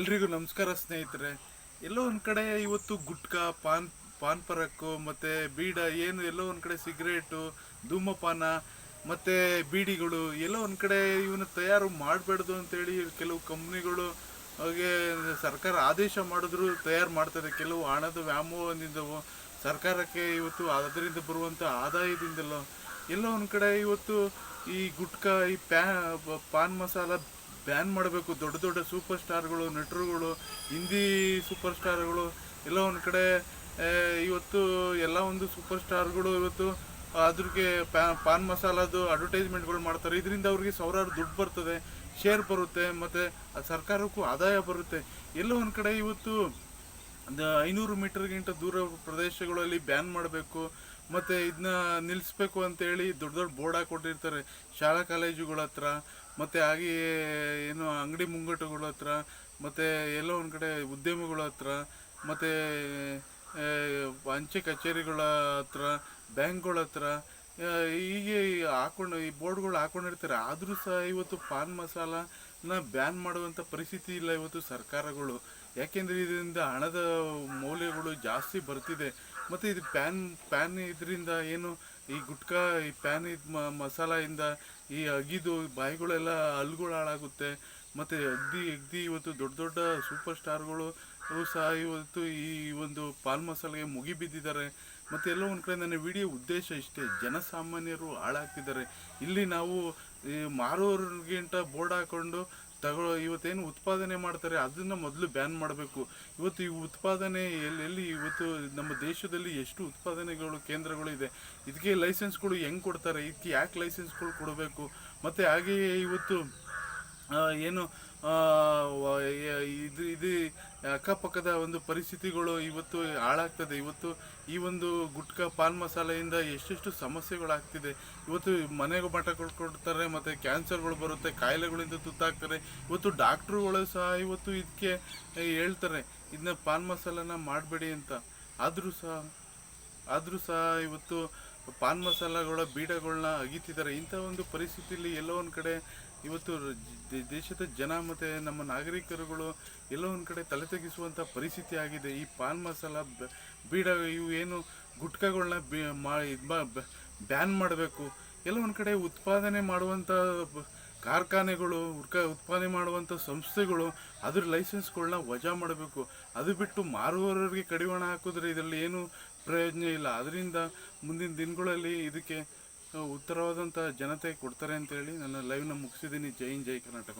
ಎಲ್ರಿಗೂ ನಮಸ್ಕಾರ ಸ್ನೇಹಿತರೆ. ಎಲ್ಲೋ ಒಂದು ಕಡೆ ಇವತ್ತು ಗುಟ್ಕಾ, ಪಾನ್ ಪಾನ್ ಪರಕ್ಕು, ಮತ್ತು ಬೀಡ, ಏನು ಎಲ್ಲೋ ಒಂದು ಕಡೆ ಸಿಗರೇಟು, ಧೂಮಪಾನ, ಮತ್ತು ಬೀಡಿಗಳು, ಎಲ್ಲೋ ಒಂದು ಕಡೆ ಇವನ್ನ ತಯಾರು ಮಾಡಬಾರ್ದು ಅಂತೇಳಿ ಕೆಲವು ಕಂಪ್ನಿಗಳು ಹಾಗೆ ಸರ್ಕಾರ ಆದೇಶ ಮಾಡಿದ್ರು, ತಯಾರು ಮಾಡ್ತಾರೆ. ಕೆಲವು ಹಣದ ವ್ಯಾಮೋಹದಿಂದವು ಸರ್ಕಾರಕ್ಕೆ ಇವತ್ತು ಅದರಿಂದ ಬರುವಂಥ ಆದಾಯದಿಂದಲೋ, ಎಲ್ಲೋ ಒಂದು ಕಡೆ ಇವತ್ತು ಈ ಗುಟ್ಕಾ, ಈ ಪ್ಯಾ, ಪಾನ್ ಮಸಾಲ ಬ್ಯಾನ್ ಮಾಡಬೇಕು, ದೊಡ್ಡ ದೊಡ್ಡ ಸೂಪರ್ ಸ್ಟಾರ್ಗಳು ನಟರುಗಳು, ಹಿಂದಿ ಸೂಪರ್ ಸ್ಟಾರ್ಗಳು ಎಲ್ಲ ಒಂದು ಕಡೆ ಇವತ್ತು ಎಲ್ಲ ಒಂದು ಸೂಪರ್ ಸ್ಟಾರ್ಗಳು ಇವತ್ತು ಅದ್ರಿಗೆ ಪಾನ್ ಮಸಾಲದು ಅಡ್ವರ್ಟೈಸ್ಮೆಂಟ್ಗಳು ಮಾಡ್ತಾರೆ. ಇದರಿಂದ ಅವ್ರಿಗೆ ಸಾವಿರಾರು ದುಡ್ಡು ಬರ್ತದೆ, ಶೇರ್ ಬರುತ್ತೆ, ಮತ್ತು ಸರ್ಕಾರಕ್ಕೂ ಆದಾಯ ಬರುತ್ತೆ. ಎಲ್ಲೋ ಒಂದು ಕಡೆ ಇವತ್ತು ಐನೂರು ಮೀಟರ್ಗಿಂತ ದೂರ ಪ್ರದೇಶಗಳಲ್ಲಿ ಬ್ಯಾನ್ ಮಾಡಬೇಕು ಮತ್ತು ಇದನ್ನ ನಿಲ್ಲಿಸ್ಬೇಕು ಅಂತೇಳಿ ದೊಡ್ಡ ದೊಡ್ಡ ಬೋರ್ಡ್ ಹಾಕೊಂಡಿರ್ತಾರೆ ಶಾಲಾ ಕಾಲೇಜುಗಳ ಹತ್ರ, ಮತ್ತು ಹಾಗೆ ಏನು ಅಂಗಡಿ ಮುಂಗಟ್ಟುಗಳ ಹತ್ರ, ಮತ್ತು ಎಲ್ಲೋ ಒಂದು ಕಡೆ ಉದ್ಯಮಗಳ ಹತ್ರ, ಮತ್ತು ಅಂಚೆ ಕಚೇರಿಗಳ ಹತ್ರ, ಬ್ಯಾಂಕ್ಗಳ ಹತ್ರ ಹೀಗೆ ಹಾಕೊಂಡು, ಈ ಬೋರ್ಡ್ಗಳು ಹಾಕೊಂಡಿರ್ತಾರೆ, ಆದರೂ ಸಹ ಇವತ್ತು ಪಾನ್ ಮಸಾಲನ ಬ್ಯಾನ್ ಮಾಡುವಂಥ ಪರಿಸ್ಥಿತಿ ಇಲ್ಲ ಇವತ್ತು ಸರ್ಕಾರಗಳು. ಯಾಕೆಂದರೆ ಇದರಿಂದ ಹಣದ ಮೌಲ್ಯಗಳು ಜಾಸ್ತಿ ಬರ್ತಿದೆ. ಮತ್ತು ಇದು ಪ್ಯಾನ್ ಪ್ಯಾನ್ ಇದರಿಂದ ಏನು, ಈ ಗುಟ್ಕಾ, ಈ ಪ್ಯಾನ್ ಇದು ಮಸಾಲೆಯಿಂದ ಈ ಅಗಿದು ಬಾಯಿಗಳೆಲ್ಲ ಹಲ್ಗಳು ಹಾಳಾಗುತ್ತೆ ಮತ್ತು ಅಗ್ದಿ ಅಗ್ದಿ ಇವತ್ತು ದೊಡ್ಡ ದೊಡ್ಡ ಸೂಪರ್ ಸ್ಟಾರ್ಗಳು ಸಹ ಇವತ್ತು ಈ ಒಂದು ಪಾಲ್ ಮಸಾಲೆಗೆ ಮುಗಿ ಬಿದ್ದಿದ್ದಾರೆ. ಮತ್ತು ಎಲ್ಲೋ ಒಂದು ಕಡೆ ನನ್ನ ವಿಡಿಯೋ ಉದ್ದೇಶ ಇಷ್ಟೇ, ಜನಸಾಮಾನ್ಯರು ಹಾಳಾಗ್ತಿದ್ದಾರೆ. ಇಲ್ಲಿ ನಾವು ಮಾರೋರ್ಗಿಂತ ಬೋರ್ಡ್ ಹಾಕೊಂಡು ತಗೊಳ್ಳೋ ಇವತ್ತೇನು ಉತ್ಪಾದನೆ ಮಾಡ್ತಾರೆ ಅದನ್ನು ಮೊದಲು ಬ್ಯಾನ್ ಮಾಡಬೇಕು. ಇವತ್ತು ಈ ಉತ್ಪಾದನೆ ಎಲ್ಲೆಲ್ಲಿ ಇವತ್ತು ನಮ್ಮ ದೇಶದಲ್ಲಿ ಎಷ್ಟು ಉತ್ಪಾದನೆಗಳು, ಕೇಂದ್ರಗಳು ಇದೆ, ಇದಕ್ಕೆ ಲೈಸೆನ್ಸ್ಗಳು ಹೆಂಗೆ ಕೊಡ್ತಾರೆ, ಇದಕ್ಕೆ ಯಾಕೆ ಲೈಸೆನ್ಸ್ಗಳು ಕೊಡಬೇಕು? ಮತ್ತು ಹಾಗೆಯೇ ಇವತ್ತು ಏನು ಇದು ಇದು ಅಕ್ಕಪಕ್ಕದ ಒಂದು ಪರಿಸ್ಥಿತಿಗಳು ಇವತ್ತು ಹಾಳಾಗ್ತದೆ. ಇವತ್ತು ಈ ಒಂದು ಗುಟ್ಕಾ ಪಾನ್ ಮಸಾಲೆಯಿಂದ ಎಷ್ಟೆಷ್ಟು ಸಮಸ್ಯೆಗಳಾಗ್ತಿದೆ. ಇವತ್ತು ಮನೆಗೆ ಮಠ ಕೊಡ್ತಾರೆ, ಮತ್ತು ಕ್ಯಾನ್ಸರ್ಗಳು ಬರುತ್ತೆ, ಕಾಯಿಲೆಗಳಿಂದ ತುತ್ತಾಗ್ತಾರೆ. ಇವತ್ತು ಡಾಕ್ಟ್ರುಗಳು ಸಹ ಇವತ್ತು ಇದಕ್ಕೆ ಹೇಳ್ತಾರೆ ಇದನ್ನ ಪಾನ್ ಮಸಾಲನ ಮಾಡಬೇಡಿ ಅಂತ. ಆದರೂ ಸಹ ಆದರೂ ಸಹ ಇವತ್ತು ಪಾನ್ ಮಸಾಲಗಳ ಬೀಡಗಳನ್ನ ಅಗಿತಿದ್ದಾರೆ. ಇಂಥ ಒಂದು ಪರಿಸ್ಥಿತಿಯಲ್ಲಿ ಎಲ್ಲೋ ಒಂದು ಕಡೆ ಇವತ್ತು ದೇಶದ ಜನ ಮತ್ತು ನಮ್ಮ ನಾಗರಿಕರುಗಳು ಎಲ್ಲೋ ಒಂದು ಕಡೆ ತಲೆ ತೆಗಿಸುವಂಥ ಪರಿಸ್ಥಿತಿ ಆಗಿದೆ. ಈ ಪಾನ್ ಮಸಾಲ ಬೀಡ ಇವು ಏನು ಗುಟ್ಕಗಳನ್ನ ಬಿ ಮಾ ಬ್ಯಾನ್ ಮಾಡಬೇಕು. ಎಲ್ಲೋ ಒಂದು ಕಡೆ ಉತ್ಪಾದನೆ ಮಾಡುವಂಥ ಕಾರ್ಖಾನೆಗಳು ಹುಡ್ಕ ಉತ್ಪಾದನೆ ಮಾಡುವಂಥ ಸಂಸ್ಥೆಗಳು ಅದ್ರ ಲೈಸೆನ್ಸ್ಗಳನ್ನ ವಜಾ ಮಾಡಬೇಕು. ಅದು ಬಿಟ್ಟು ಮಾರುವವರಿಗೆ ಕಡಿವಾಣ ಹಾಕಿದ್ರೆ ಇದರಲ್ಲಿ ಏನು ಪ್ರಯೋಜನ ಇಲ್ಲ. ಅದರಿಂದ ಮುಂದಿನ ದಿನಗಳಲ್ಲಿ ಇದಕ್ಕೆ ಉತ್ತರವಾದಂಥ ಜನತೆ ಕೊಡ್ತಾರೆ ಅಂತೇಳಿ ನನ್ನ ಲೈವ್ನ ಮುಗಿಸಿದ್ದೀನಿ. ಜೈ ಹಿಂದ್, ಜೈ ಕರ್ನಾಟಕ.